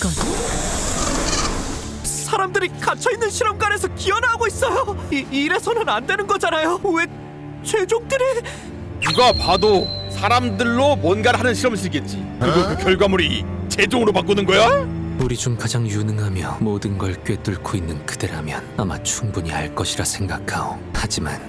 건 사람들이 갇혀있는 실험관에서 기어나오고 있어요. 이, 이래서는 안 되는 거잖아요. 왜 최종들이 누가 봐도 사람들로 뭔가를 하는 실험실이겠지. 그리고 그 결과물이 최종으로 바꾸는 거야? 우리 중 가장 유능하며 모든 걸 꿰뚫고 있는 그대라면 아마 충분히 알 것이라 생각하오. 하지만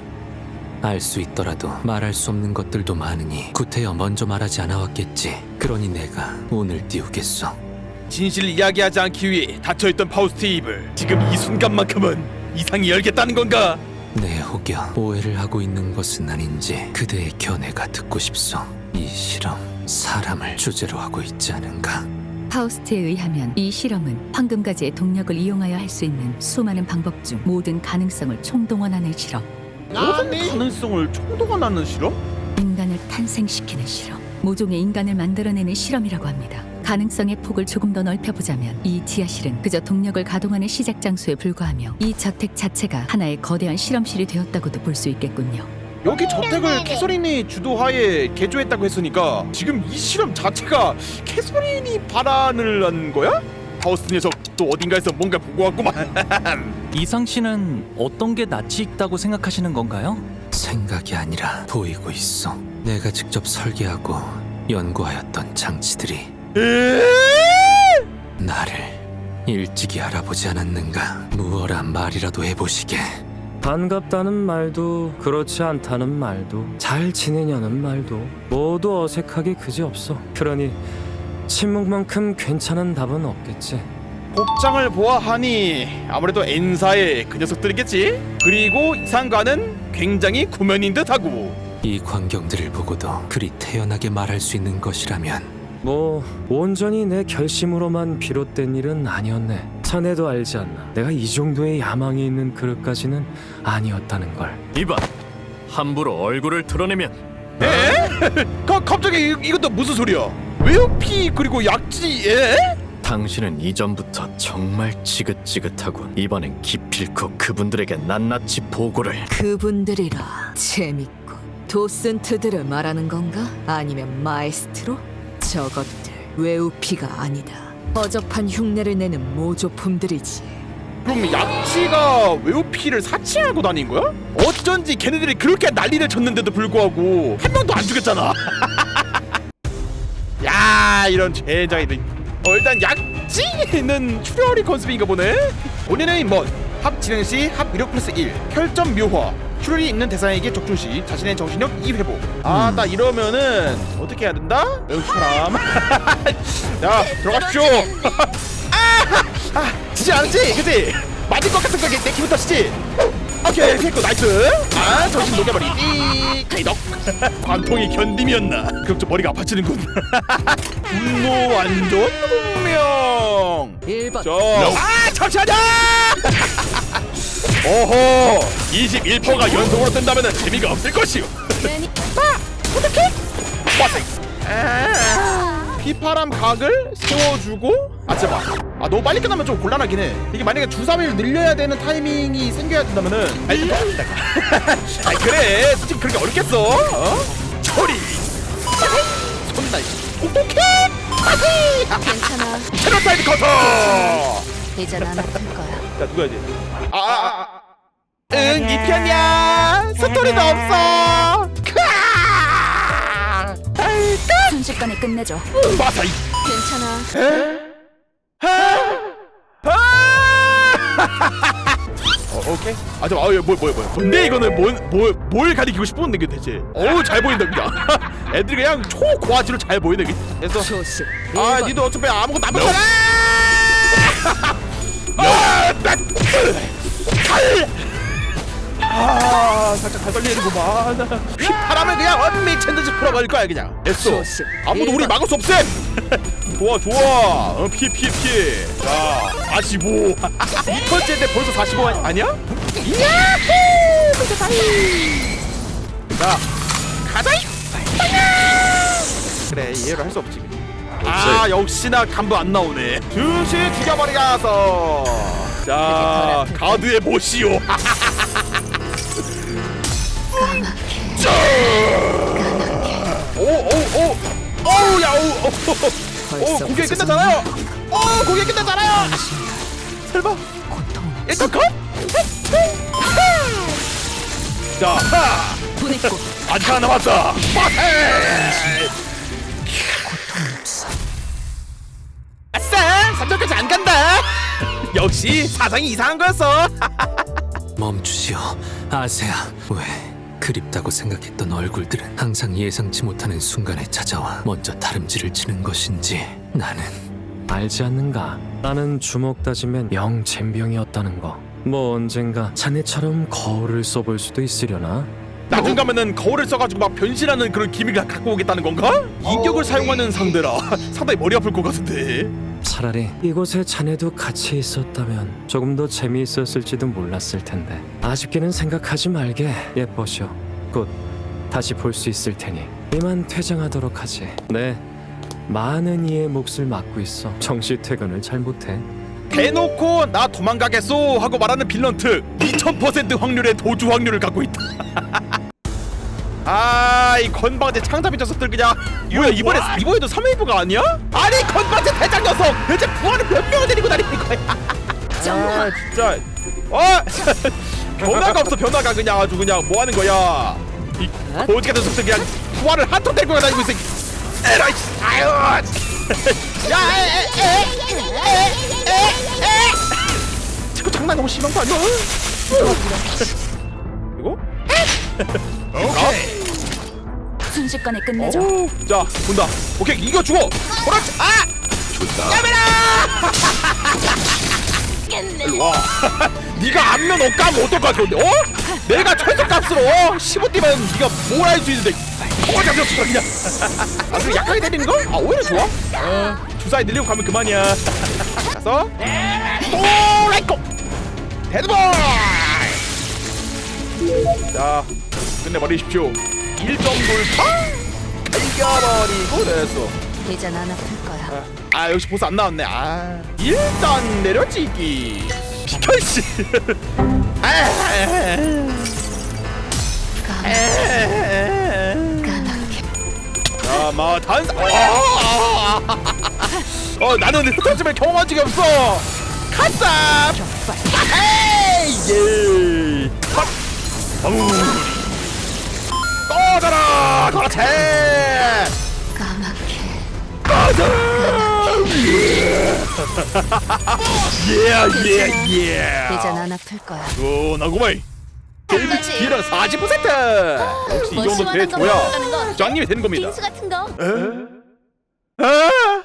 알 수 있더라도 말할 수 없는 것들도 많으니 구태여 먼저 말하지 않아왔겠지. 그러니 내가 오늘 띄우겠소. 진실 이야기하지 않기 위해 닫혀있던 파우스트 입을 지금 이 순간만큼은 이상이 열겠다는 건가? 내 혹여 오해를 하고 있는 것은 아닌지 그대의 견해가 듣고 싶소. 이 실험 사람을 주제로 하고 있지 않은가? 파우스트에 의하면 이 실험은 황금가지의 동력을 이용하여 할 수 있는 수많은 방법 중 모든 가능성을 총동원하는 실험. 모든 가능성을 총동원하는 실험? 인간을 탄생시키는 실험. 모종의 인간을 만들어내는 실험이라고 합니다. 가능성의 폭을 조금 더 넓혀보자면 이 지하실은 그저 동력을 가동하는 시작 장소에 불과하며 이 저택 자체가 하나의 거대한 실험실이 되었다고도 볼 수 있겠군요. 여기 저택을 캐서린이 주도하에 개조했다고 했으니까 지금 이 실험 자체가 캐서린이 발안을 한 거야? 파우스트 녀석 또 어딘가에서 뭔가 보고 왔구만 이상 씨는 어떤 게 낯이 익다고 생각하시는 건가요? 생각이 아니라 보이고 있어. 내가 직접 설계하고 연구하였던 장치들이 나를 일찍이 알아보지 않았는가? 무어라 말이라도 해보시게. 반갑다는 말도 그렇지 않다는 말도 잘 지내냐는 말도 모두 어색하게 그지없어. 그러니 침묵만큼 괜찮은 답은 없겠지. 복장을 보아하니 아무래도 N사의 그 녀석들이겠지? 그리고 이상과는 굉장히 구면인 듯하고. 이 광경들을 보고도 그리 태연하게 말할 수 있는 것이라면 뭐 온전히 내 결심으로만 비롯된 일은 아니었네. 자네도 알지 않나? 내가 이 정도의 야망이 있는 그릇까지는 아니었다는 걸. 이봐 함부로 얼굴을 드러내면. 에? 가, 갑자기 이, 이것도 무슨 소리야? 외우피 그리고 약지 에? 당신은 이전부터 정말 지긋지긋하군. 이번엔 기필코 그분들에게 낱낱이 보고를. 그분들이라. 재밌고 도슨트들을 말하는 건가? 아니면 마에스트로? 저것들 외우피가 아니다. 허접한 흉내를 내는 모조품들이지. 그럼 약지가 외우피를 사칭하고 다닌 거야? 어쩐지 걔네들이 그렇게 난리를 쳤는데도 불구하고 한 명도 안 죽였잖아 야 이런 젠장이들 어 일단 약지는 출혈이 컨셉인가 보네 본인의 뭐합 진행 시합 이력 플러스 1 혈점 묘화 출혈이 있는 대상에게 적중 시 자신의 정신력 2 회복. 아 나 이러면은 어떻게 해야 된다? 여기 사람. 자 들어가십시오. 아, 아 지지 않았지? 그지? 맞을 것 같은 거내 기분 탓이지? 오케이 피했고 나이스. 아 정신 녹여버리기. 카이덕. 관통이 견딤이었나. 그럼 좀 머리가 아파지는군. 분노 완전 분명. 1번. 저 아 잠시만요 오호! 21%가 연속으로 뜬다면 재미가 없을 것이오. 아! 빠생. 아, 휘파람 각을 세워주고? 아 제발 아 너무 빨리 끝나면 좀 곤란하긴 해. 이게 만약에 주 3일 늘려야 되는 타이밍이 생겨야 된다면은. 아니 아니 그래. 솔직히 그렇게 어렵겠어. 어? 처리. 손나 똑똑해? 괜찮아. 테러사이드 커터 이젠 안 아플 거야. 자 누구야지 아아 아 응, 이 편이야. 스토리도 없어. 크아! 아이, 순식간에 끝내줘. 끝! 마사 이. 괜찮아. 어, 오케이. 아, 잠깐, 아, 뭐, 뭐야, 뭐야. 근데 이거는 뭘, 뭘, 뭘 가리키고 싶은 게 대체? 어우, 잘 보인다, 그냥. 애들이 그냥 초고화질로 잘 보이네, 그냥. 됐어. 아, 니도 어차피 아무것도 안 먹잖아. 아, 아, 떨리는구만. 휘파람을 그냥 엄미친 듯이 풀어버릴 거야, 그냥. 됐어. 조심. 아무도 우리 막을 수 없음. 좋아, 좋아. 어, 피해, 피해, 피해. 자, 45. 이 번째인데 벌써 45 아니- 아니야? 야호! 자, 가자. 그래, 이해를 할 수 없지. 아, 역시나 간부 안 나오네. 즉시 죽여버리가서. 자, 가드의 보시오. 오, 오, 오. 오우, 야, 오, 오. 오, 벌써 공격이 끝났잖아요. 오, 공격이 설마 고통 일단 컷? 자, 하! 보냈고 아직 하나 남았다. 빠세! 아싸! 삼점까지 안 간다. 역시 사장이 이상한 거였어. 멈추시오, 아세야. 왜 그립다고 생각했던 얼굴들은 항상 예상치 못하는 순간에 찾아와 먼저 다름질을 치는 것인지 나는 알지 않는가? 나는 주먹 다지면 영 젬병이었다는 거. 뭐 언젠가 자네처럼 거울을 써볼 수도 있으려나? 나중 가면은 거울을 써가지고 막 변신하는 그런 기믹을 갖고 오겠다는 건가? 이격을 사용하는 상대라 상당히 머리 아플 것 같은데. 차라리 이곳에 자네도 같이 있었다면 조금 더 재미있었을지도 몰랐을 텐데. 아쉽게는 생각하지 말게. 예뻐쇼. 곧 다시 볼 수 있을 테니. 이만 퇴장하도록 하지. 네. 많은 이의 몫을 맡고 있어. 정시 퇴근을 잘 못해. 대놓고 나 도망가겠소 하고 말하는 빌런 특2000% 확률의 도주 확률을 갖고 있다 아이 건방진 창잡이 녀석들 그냥. 뭐야 이번에 이번에도 3회부가 아니야? 아니 건방진 대장 녀석! 대체 부하는 몇 명을 데리고 다니는 거야? 아 진짜. 어? 변화가 없어 변화가 그냥 아주 그냥 뭐 하는 거야? 이 거지 같은 녀석들 그냥 부하를 한통 데리고 다니고 있어. 에라이 아유! 야에에에에에에 자꾸 장난 너무 심한 거 아니야? 이거? 오케이. 순식간에 끝내줘. 오, 자 본다. 오케이 이거 죽어. 그렇지. 아. 좋다. 일로 와. 네가 안면 옷감 어떨 것 같은데? 어? 내가 철석값으로 15뛰면 네가 뭘 할 수 있는데 어 잡혔어 그냥. 아 그럼 약하게 때리는 거? 아 오히려 좋아. 어 주사위 늘리고 가면 그만이야. 가서 오 라이코 데드볼. 자 끝내버리십시오 1점 돌파? 이겨버리고 됐어 이젠 안 아플 거야. 아 역시 보스 안 나왔네. 아 일단 내려치기. 비켜씨 까맣게 아마 단사 어 나는 흩어짐을 경험한 적이 없어. 카싸 에이 예 헛. 어우 꺼져라 그렇지 까맣게 예예예 이젠 안 아플 거야. 시원하구만 데이비드 딜은 40% 역시 이 정도 돼줘야 짱님이 되는 겁니다. 빙수 같은 거. 아